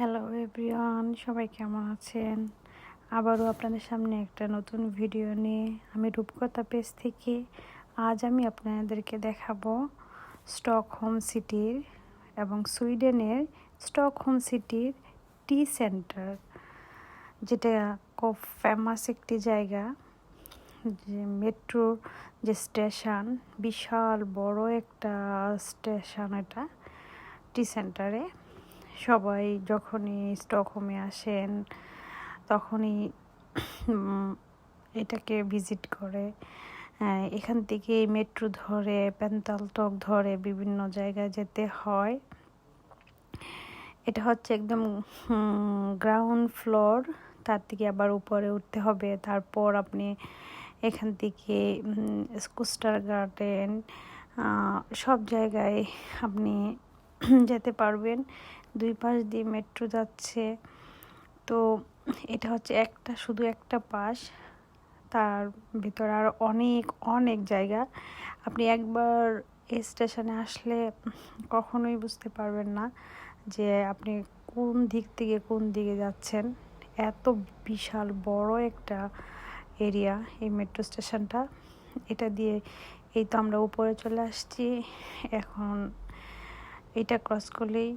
Hello everyone সবাই কেমন আছেন? আবারও আপনাদের সামনে একটা নতুন ভিডিও নিয়ে আমি রূপকথা পেজ থেকে আজ আমি আপনাদেরকে দেখাবো স্টকহোম সিটির এবং সুইডেনের স্টকহোম সিটির টি সেন্টার যেটা খুব ফেমাস একটি জায়গা। যে মেট্রো যে স্টেশন বিশাল বড় একটা স্টেশন এটা টি সেন্টারে সবাই যখনই স্টকহোমে আসেন, তখনই এটাকে ভিজিট করে। এখান থেকে মেট্রো ধরে প্যান্তালটক ধরে বিভিন্ন জায়গায় যেতে হয়। এটা হচ্ছে একদম গ্রাউন্ড ফ্লোর, তার থেকে আবার উপরে উঠতে হবে। তারপর আপনি এখান থেকে স্কুস্টার গার্ডেন সব জায়গায় আপনি যেতে পারবেন। দুই পাশ দিয়ে মেট্রো যাচ্ছে। তো এটা হচ্ছে একটা, শুধু একটা পাশ। তার ভিতরে আর অনেক অনেক জায়গা। আপনি একবার এই স্টেশনে আসলে কখনোই বুঝতে পারবেন না যে আপনি কোন দিক থেকে কোন দিকে যাচ্ছেন। এত বিশাল, বড় একটা এরিয়া এই মেট্রো স্টেশনটা। এটা দিয়ে এই তো আমরা উপরে চলে আসছি। এখন এটা ক্রস করলেই